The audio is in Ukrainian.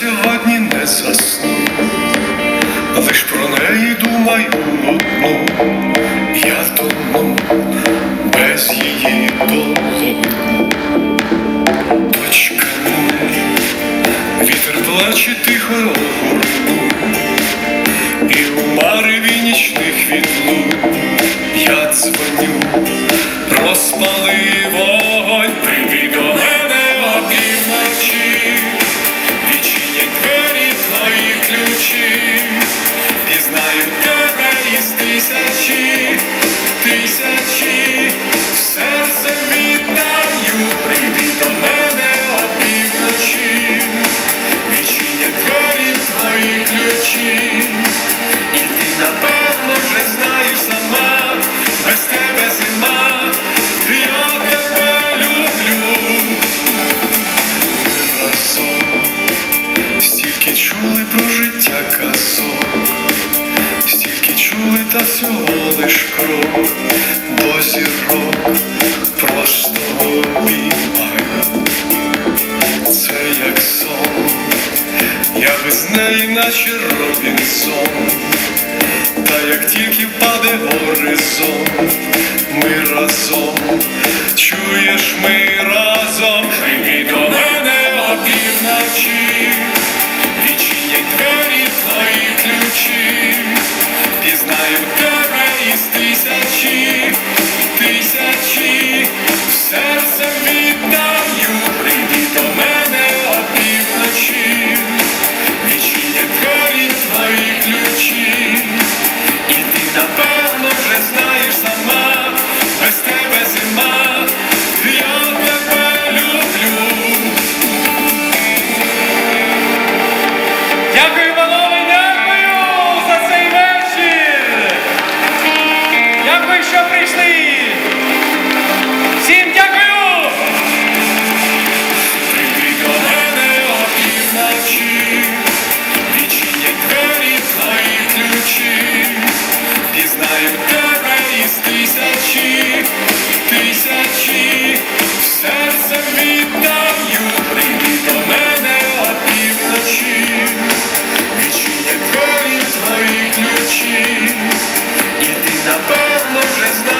сьогодні не засну, лиш про неї думаю одну, я тону без її. Точка нуль, вітер плаче тихо огорну, і у мареві нічних відлунь я дзвоню, Göreyiz всього лиш крок, до зірок просто обіймаю. Це як сон, я без неї, наче Робінсон. Та як тільки впаде горизонт, ми разом, чуєш, ми із тисячі, тисячі, серцем віддаю, прийди до мене опівночі, відчинять твої твої ключі, і ти напевно вже знаєш.